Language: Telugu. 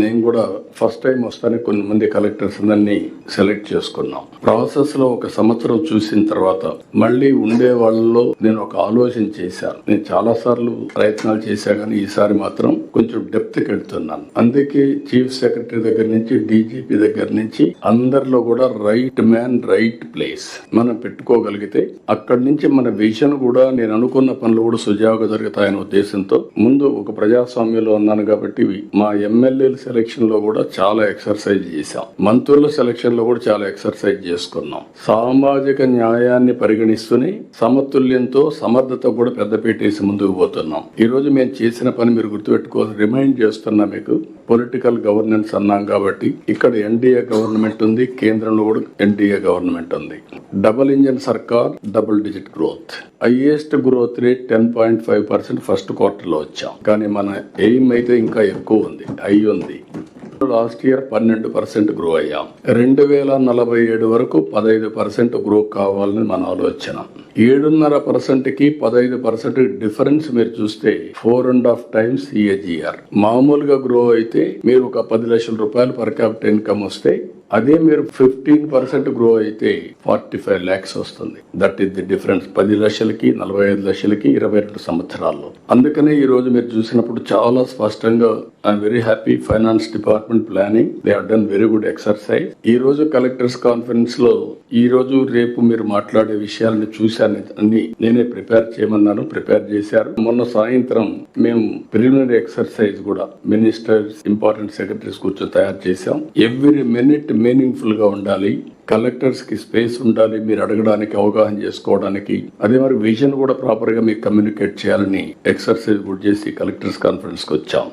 నేను కూడా ఫస్ట్ టైం వస్తానే కొన్ని మంది కలెక్టర్స్ అందరినీ సెలెక్ట్ చేసుకున్నాం. ప్రాసెస్లో ఒక సంవత్సరం చూసిన తర్వాత మళ్ళీ ఉండే వాళ్ళలో నేను ఒక ఆలోచన చేశాను. నేను చాలా సార్లు ప్రయత్నాలు చేశా కానీ ఈసారి మాత్రం కొంచెం డెప్త్కి వెళ్తున్నాను. అందుకే చీఫ్ సెక్రటరీ దగ్గర నుంచి డీజీపీ దగ్గర నుంచి అందరిలో కూడా రైట్ మ్యాన్ రైట్ ప్లేస్ మనం పెట్టుకోగలిగితే అక్కడి నుంచి మన విజన్ కూడా నేను అనుకున్న పనులు కూడా సుజావుగా జరుగుతాయనే ఉద్దేశంతో ముందు ఒక ప్రజాస్వామ్యంలో ఉన్నాను కాబట్టి మా ఎమ్మెల్యేలు సెలక్షన్లో కూడా చాలా ఎక్సర్సైజ్ చేశాం. మంత్రుల సెలక్షన్లో కూడా చాలా ఎక్సర్సైజ్ చేసుకున్నాం. సామాజిక న్యాయాన్ని పరిగణిస్తూనే సమతుల్యంతో సమర్థత కూడా పెద్దపీట వేసి ముందుకు పోతున్నాం. ఈ రోజు మేము చేసిన పని మీరు గుర్తుపెట్టుకోవాలి రిమైండ్ చేస్తున్నా మీకు పొలిటికల్ గవర్నెన్స్ అన్నాం కాబట్టి ఇక్కడ ఎన్డీఏ గవర్నమెంట్ ఉంది కేంద్రంలో కూడా ఎన్డీఏ గవర్నమెంట్ ఉంది. డబుల్ ఇంజన్ సర్కార్ double digit growth highest growth rate ten point five percent first క్వార్టర్లో వచ్చాం. కానీ మన ఎయిమ్ అయితే ఇంకా ఎక్కువ ఉంది అయి ఉంది. లాస్ట్ ఇయర్ పన్నెండు పర్సెంట్ గ్రో అయ్యాం. రెండు వేల నలభై ఏడు వరకు పదహైదు పర్సెంట్ గ్రో కావాలని మన ఆలోచన. ఏడున్నర పర్సెంట్కి పదహైదు పర్సెంట్ డిఫరెన్స్ మీరు చూస్తే four and half times EAGR మామూలుగా గ్రో అయితే మీరు ఒక పది లక్షల రూపాయలు పర్ క్యాపిటల్ ఇన్కమ్ వస్తే అదే మీరు ఫిఫ్టీన్ పర్సెంట్ గ్రో అయితే ఫార్టీ ఫైవ్ ల్యాక్స్ వస్తుంది. That is the difference. పది లక్షలకి నలభై ఐదు లక్షలకి ఇరవై రెండు సంవత్సరాల్లో. అందుకనే ఈ రోజు మీరు చూసినప్పుడు చాలా స్పష్టంగా I'm very happy finance department planning they have done very good exercise ఈ రోజు కలెక్టర్స్ కాన్ఫరెన్స్లో ఈ రోజు రేపు మీరు మాట్లాడే విషయాలను చూశాను. అన్ని నేనే ప్రిపేర్ చేయమన్నాను ప్రిపేర్ చేశారు. మొన్న సాయంత్రం మేము ప్రిలిమినరీ ఎక్సర్సైజ్ కూడా మినిస్టర్స్ ఇంపార్టెంట్ సెక్రటరీస్ కూర్చొని తయారు చేశాం. ఎవ్రీ మినిట్ మీనింగ్ఫుల్గా ఉండాలి. కలెక్టర్స్కి స్పేస్ ఉండాలి. మీరు అడగడానికి అవగాహన చేసుకోవడానికి. అదే మరి విజన్ కూడా ప్రాపర్గా మీకు కమ్యూనికేట్ చేయాలని ఎక్సర్సైజ్ కూడా చేసి కలెక్టర్స్ కాన్ఫరెన్స్కి వచ్చాం.